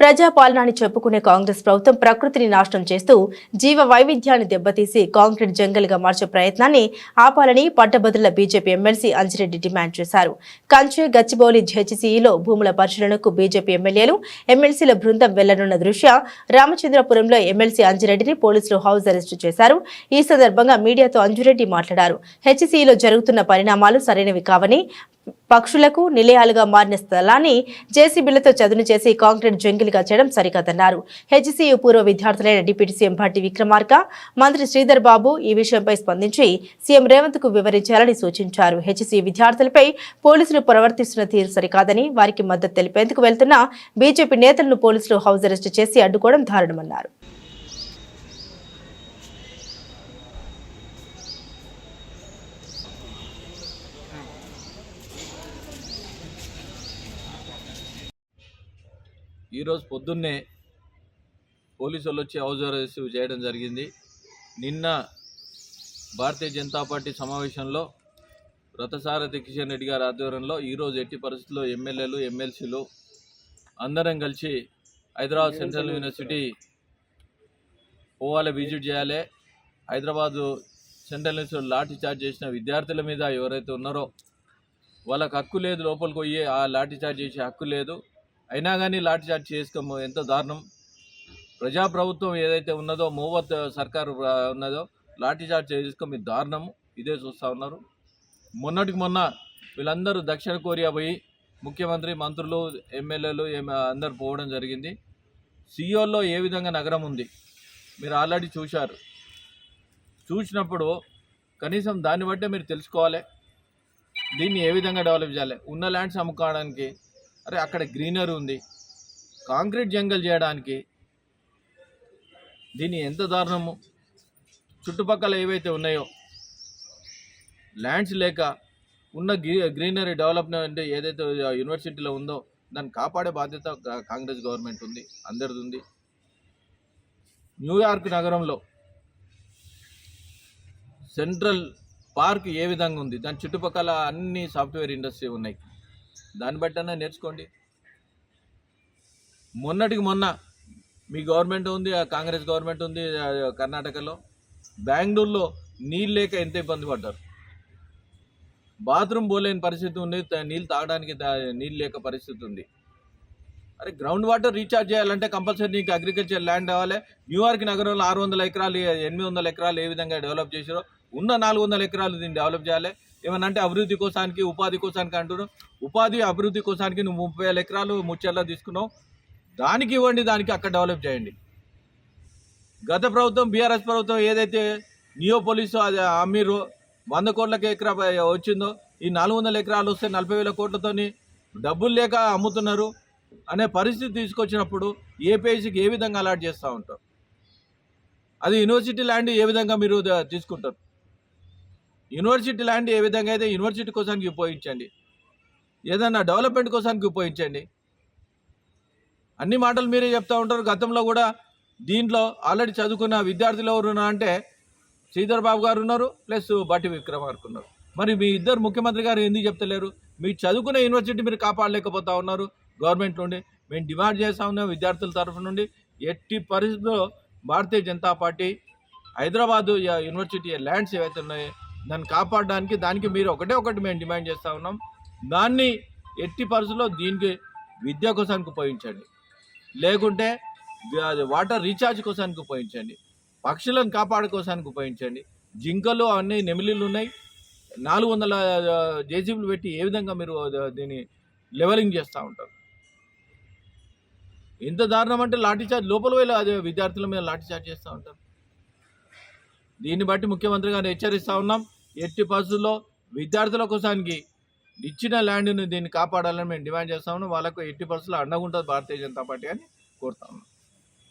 ప్రజాపాలన అని చెప్పుకునే కాంగ్రెస్ ప్రభుత్వం ప్రకృతిని నాశనం చేస్తూ జీవ వైవిధ్యాన్ని దెబ్బతీసి కాంక్రీట్ జంగల్గా మార్చే ప్రయత్నాన్ని ఆపాలని పట్టభద్రుల బీజేపీ ఎమ్మెల్సీ అంజిరెడ్డి డిమాండ్ చేశారు. కంచె గచ్చిబౌలి జెహెచ్సీఈలో భూముల పరిశీలనకు బీజేపీ ఎమ్మెల్యేలు ఎమ్మెల్సీల బృందం వెళ్ళనున్న దృష్ట్యా రామచంద్రపురంలో ఎమ్మెల్సీ అంజిరెడ్డిని పోలీసులు హౌస్ అరెస్టు చేశారు. ఈ సందర్భంగా మీడియాతో అంజురెడ్డి మాట్లాడారు. హెచ్సీఈలో జరుగుతున్న పరిణామాలు సరైనవి కావని పక్షులకు నిలయాలుగా మారిన స్థలాన్ని జేసీబీలతో చదును చేసి కాంక్రీట్ జంగిల్గా చేయడం సరికాదన్నారు. హెచ్సియు పూర్వ విద్యార్థులైన డిప్యూటీ సీఎం భట్టి విక్రమార్క మంత్రి శ్రీధర్ బాబు ఈ విషయంపై స్పందించి సీఎం రేవంత్కు వివరించాలని సూచించారు. హెచ్సియు విద్యార్థులపై పోలీసులు ప్రవర్తిస్తున్న తీరు సరికాదని వారికి మద్దతు తెలిపేందుకు వెళ్తున్న బీజేపీ నేతలను పోలీసులు హౌస్ అరెస్ట్ చేసి అడ్డుకోవడం దారుణమన్నారు. ఈరోజు పొద్దున్నే పోలీసు వాళ్ళు వచ్చి హౌస్ అరెస్ట్ చేయడం జరిగింది. నిన్న భారతీయ జనతా పార్టీ సమావేశంలో రథసారథి కిషన్ రెడ్డి గారి ఆధ్వర్యంలో ఈరోజు ఎట్టి పరిస్థితుల్లో ఎమ్మెల్యేలు ఎమ్మెల్సీలు అందరం కలిసి హైదరాబాద్ సెంట్రల్ యూనివర్సిటీ పోవాలి విజిట్ చేయాలి. Hyderabad central university lathi charge చేసిన విద్యార్థుల మీద ఎవరైతే ఉన్నారో వాళ్ళకి హక్కు లేదు లోపలికి పోయి ఆ లాఠీ చార్జ్ చేసే హక్కు లేదు. అయినా కానీ లాఠీ చార్జ్ చేసుకోము. ఎంత దారుణం. ప్రజాప్రభుత్వం ఏదైతే ఉన్నదో మూవత్ సర్కారు ఉన్నదో లాఠీ చార్జ్ చేసుకో మీ దారుణం ఇదే చూస్తూ ఉన్నారు. మొన్నటికి మొన్న వీళ్ళందరూ దక్షిణ కొరియా పోయి ముఖ్యమంత్రి మంత్రులు ఎమ్మెల్యేలు అందరు పోవడం జరిగింది. సియోల్లో ఏ విధంగా నగరం ఉంది? మీరు ఆల్రెడీ చూశారు. చూసినప్పుడు కనీసం దాన్ని బట్టే మీరు తెలుసుకోవాలి. దీన్ని ఏ విధంగా డెవలప్ చేయాలి? ఉన్న ల్యాండ్స్ అమ్ముకోవడానికి అరే అక్కడ గ్రీనరీ ఉంది. కాంక్రీట్ జంగల్ చేయడానికి దీన్ని ఎంత దారుణము? చుట్టుపక్కల ఏవైతే ఉన్నాయో ల్యాండ్స్ లేక ఉన్న గ్రీ గ్రీనరీ డెవలప్మెంట్ ఏదైతే యూనివర్సిటీలో ఉందో దాన్ని కాపాడే బాధ్యత కాంగ్రెస్ గవర్నమెంట్ ఉంది అందరిది ఉంది. న్యూయార్క్ నగరంలో సెంట్రల్ పార్క్ ఏ విధంగా ఉంది? దాని చుట్టుపక్కల అన్ని సాఫ్ట్వేర్ ఇండస్ట్రీ ఉన్నాయి. దాన్ని బట్టన్నా నేర్చుకోండి. మొన్నటికి మొన్న మీ గవర్నమెంట్ ఉంది ఆ కాంగ్రెస్ గవర్నమెంట్ ఉంది కర్ణాటకలో. బెంగళూరులో నీళ్ళు లేక ఎంత ఇబ్బంది పడ్డారు? బాత్రూమ్ పోలేని పరిస్థితి ఉంది నీళ్ళు తాగడానికి నీళ్ళు లేక పరిస్థితి ఉంది. అరే గ్రౌండ్ వాటర్ రీఛార్జ్ చేయాలంటే కంపల్సరీ నీకు అగ్రికల్చర్ ల్యాండ్ అవ్వాలి న్యూయార్క్ నగరంలో ఆరు వందల ఎకరాలు ఎనిమిది వందల ఎకరాలు ఏ విధంగా డెవలప్ చేసారో ఉన్న నాలుగు వందల ఎకరాలు దీన్ని డెవలప్ చేయాలి. ఏమనంటే అభివృద్ధి కోసానికి ఉపాధి కోసానికి అంటున్నావు ఉపాధి అభివృద్ధి కోసానికి నువ్వు ముప్పై వేల ఎకరాలు ముచ్చర్లా తీసుకున్నావు. దానికి ఇవ్వండి దానికి అక్కడ డెవలప్ చేయండి. గత ప్రభుత్వం బీఆర్ఎస్ ప్రభుత్వం ఏదైతే నియోపోలిస్ అది అమ్మీరు వంద కోట్లకి ఎకరా వచ్చిందో ఈ నాలుగు వందల ఎకరాలు వస్తే నలభై వేల కోట్లతోని డబ్బులు లేక అమ్ముతున్నారు అనే పరిస్థితి తీసుకొచ్చినప్పుడు ఏపీఐసికి ఏ విధంగా అలాట్ చేస్తూ ఉంటారు? అది యూనివర్సిటీ ల్యాండ్ ఏ విధంగా మీరు తీసుకుంటారు? యూనివర్సిటీ ల్యాండ్ ఏ విధంగా అయితే యూనివర్సిటీ కోసానికి ఉపయోగించండి. ఏదైనా డెవలప్మెంట్ కోసానికి ఉపయోగించండి. అన్ని మాటలు మీరే చెప్తా ఉంటారు. గతంలో కూడా దీంట్లో ఆల్రెడీ చదువుకున్న విద్యార్థులు ఎవరు ఉన్నారు అంటే శ్రీధర్ బాబు గారు ఉన్నారు ప్లస్ బట్టి విక్రమార్కు ఉన్నారు. మరి మీ ఇద్దరు ముఖ్యమంత్రి గారు ఎందుకు చెప్తలేరు? మీ చదువుకున్న యూనివర్సిటీ మీరు కాపాడలేకపోతా ఉన్నారు. గవర్నమెంట్ నుండి మేము డిమాండ్ చేస్తా ఉన్నాం విద్యార్థుల తరఫు నుండి. ఎట్టి పరిస్థితుల్లో Bharatiya Janata Party Hyderabad university lands ఏవైతే ఉన్నాయో దాన్ని కాపాడడానికి దానికి మీరు ఒకటే ఒకటి మేము డిమాండ్ చేస్తూ ఉన్నాం. దాన్ని ఎట్టి పరిస్థితుల్లో దీనికి విద్య కోసానికి ఉపయోగించండి. లేకుంటే వాటర్ రీఛార్జ్ కోసానికి ఉపయోగించండి. పక్షులను కాపాడుకోసానికి ఉపయోగించండి. జింకలు అన్ని నెమిలీలు ఉన్నాయి. నాలుగు వందల జేసీబీలు పెట్టి ఏ విధంగా మీరు దీన్ని లెవెలింగ్ చేస్తూ ఉంటారు? ఎంత దారుణం అంటే లాఠీ చార్జ్ లోపల వెళ్ళి అదే విద్యార్థుల మీద లాఠీ చార్జ్ చేస్తూ ఉంటారు. దీన్ని బట్టి ముఖ్యమంత్రి గారు హెచ్చరిస్తూ ఉన్నాం. ఎట్టి పరిస్థితుల్లో విద్యార్థుల కోసానికి ఇచ్చిన ల్యాండ్ని దీన్ని కాపాడాలని మేము డిమాండ్ చేస్తా ఉన్నాం. వాళ్ళకు ఎట్టి పరిస్థితుల్లో అండగుంటుంది భారతీయ జనతా పార్టీ అని కోరుతా ఉన్నాం.